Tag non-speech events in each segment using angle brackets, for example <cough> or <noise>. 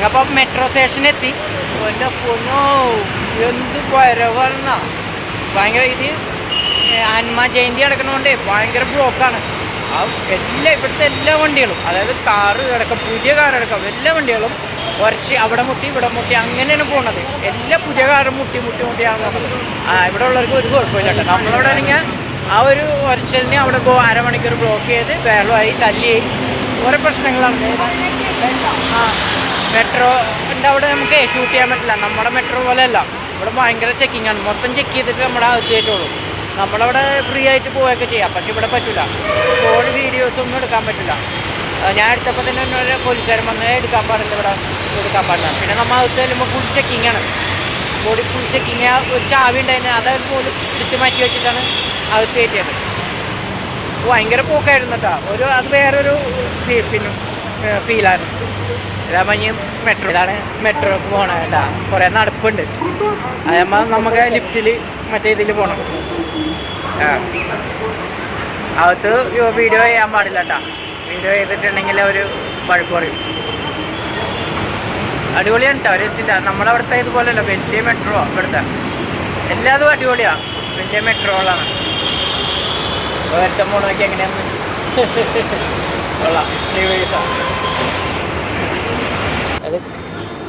ഞങ്ങപ്പോൾ metro സ്റ്റേഷനിൽ എത്തി. എന്റെ പൊന്നോ എന്ത് വരവണ്ണ ഭയങ്കര ഇത് ഹനുമാൻ ജയന്തി നടക്കണോണ്ടേ ഭയങ്കര ബ്ലോക്കാണ്. ആ എല്ലാ ഇവിടുത്തെ എല്ലാ വണ്ടികളും അതായത് കാറ് കിടക്കാം പുതിയ കാർ കിടക്കാം എല്ലാ വണ്ടികളും ഉരച്ച് അവിടെ മുട്ടി ഇവിടെ മുട്ടി അങ്ങനെയാണ് പോണത്. എല്ലാ പുതിയ കാറും മുട്ടി മുട്ടി മുട്ടിയാണ് ആ ഇവിടെ ഉള്ളവർക്ക് ഒരു കുഴപ്പമില്ല കേട്ടോ. നമ്മളവിടെ ആണെങ്കിൽ ആ ഒരു ഒരച്ചലിനെ അവിടെ പോ അരമണിക്കൂർ ബ്ലോക്ക് ചെയ്ത് വെള്ളമായി തല്ലിയായി. ഓരോ പ്രശ്നങ്ങളാണ്. ആ മെട്രോ ഉണ്ട് അവിടെ നമുക്ക് ഷൂട്ട് ചെയ്യാൻ പറ്റില്ല. നമ്മുടെ മെട്രോ പോലെയല്ല. ഇവിടെ ഭയങ്കര ചെക്കിംഗ് ആണ്. മൊത്തം ചെക്ക് ചെയ്തിട്ട് നമ്മുടെ അകത്ത് നമ്മളവിടെ ഫ്രീ ആയിട്ട് പോവുകയൊക്കെ ചെയ്യാം. പക്ഷെ ഇവിടെ പറ്റില്ല ഫോൺ വീഡിയോസ് ഒന്നും എടുക്കാൻ പറ്റില്ല. ഞാൻ എടുത്തപ്പോൾ തന്നെ ഒരു പോലീസുകാരൻ വന്ന് എടുക്കാൻ പാടില്ല ഇവിടെ. എടുക്കാൻ പാടില്ല. പിന്നെ നമ്മൾ അകത്ത് ചെല്ലുമ്പോൾ ഫുൾ ചെക്കിംഗ് ആണ്. ബോഡി ഫുൾ ചെക്കിങ് ഒരു ചാവി ഉണ്ടായിരുന്നു. അത് പോലും ചുറ്റി മാറ്റി വെച്ചിട്ടാണ് അകത്ത് കയറ്റിയത്. ഭയങ്കര പോക്കായിരുന്നു കേട്ടോ. ഒരു അത് വേറൊരു പിന്നെ ഫീലായിരുന്നു രാമഞ്ഞ് മെട്രോ ഇതാണ് മെട്രോക്ക് പോകണം കേട്ടാ. കുറേ നടപ്പുണ്ട്. അതേമാ നമുക്ക് ലിഫ്റ്റിൽ മറ്റേ ഇതിൽ പോകണം ആ. അകത്ത് വീഡിയോ ചെയ്യാൻ പാടില്ല കേട്ടാ. വീഡിയോ ചെയ്തിട്ടുണ്ടെങ്കിൽ ഒരു വഴക്ക് പറയും. അടിപൊളിയാണ് കേട്ടോ. രക്ഷയില്ല നമ്മളവിടുത്തെ ഇതുപോലെയല്ല. വലിയ മെട്രോ ഇവിടുത്തെ. എല്ലാതും അടിപൊളിയാ. വലിയ മെട്രോകളാണ് ഒരുത്തം പോണൊക്കെ എങ്ങനെയാന്ന്? <laughs> കൊള്ളാം. റിവേഴ്സാണ് അത്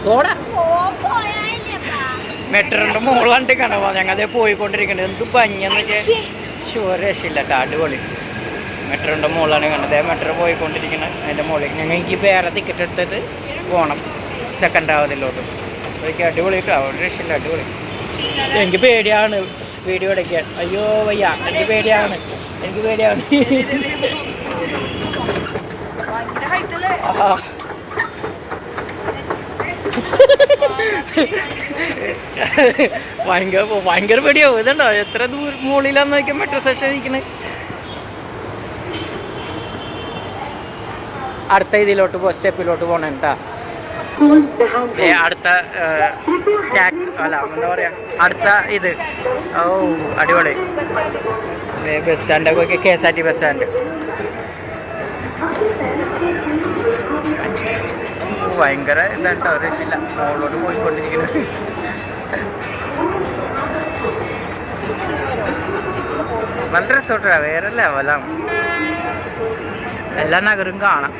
തോടാ മെട്രോന്റെ മോൾ കാണുക ഞങ്ങൾ അതേ പോയിക്കൊണ്ടിരിക്കുന്നത് എന്ത് ഭംഗിയെന്നൊക്കെ. ഷുവർ രക്ഷയില്ല. കേട്ടോ അടിപൊളി മെട്രോന്റെ മോളാണ് കണ്ടത് മെട്രോ പോയിക്കൊണ്ടിരിക്കുന്നത് അതിന്റെ മുകളിൽ ഞങ്ങൾ എനിക്ക് വേറെ ടിക്കറ്റ് എടുത്തിട്ട് പോകണം സെക്കൻഡ് ആവതിലോട്ട്. അതൊക്കെ അടിപൊളി കേട്ടോ ഒരു രക്ഷയില്ല അടിപൊളി. എനിക്ക് പേടിയാണ്. വീഡിയോ എടുക്കാൻ. അയ്യോ വയ്യ. എനിക്ക് പേടിയാണ്. എനിക്ക് പേടിയാണ്. ആ ഭയങ്കര ഭയങ്കര പേടിയാവും ഇതുണ്ടോ? എത്ര ദൂരം മുകളിലാന്ന് നോക്കിയാൽ മെട്രോ സ്റ്റേഷൻ ഇരിക്കുന്നത് അടുത്ത ഇതിലോട്ട് പോ സ്റ്റെപ്പിലോട്ട് പോകണം അടുത്ത ടാക്സ് അല്ല എന്താ പറയാ? അടുത്ത ഇത്. ഓ അടിപൊളി. Bus സ്റ്റാൻഡൊക്കെ K S R T bus stand ഓ, ഭയങ്കര ഇതാണ് ഒരു രക്ഷയില്ല മോളോട് പോയിക്കൊണ്ടിരിക്കുന്നത് നല്ല റിസോർട്ടാ വേറെ ലെവലാണ്. എല്ലാ നഗരം കാണാം.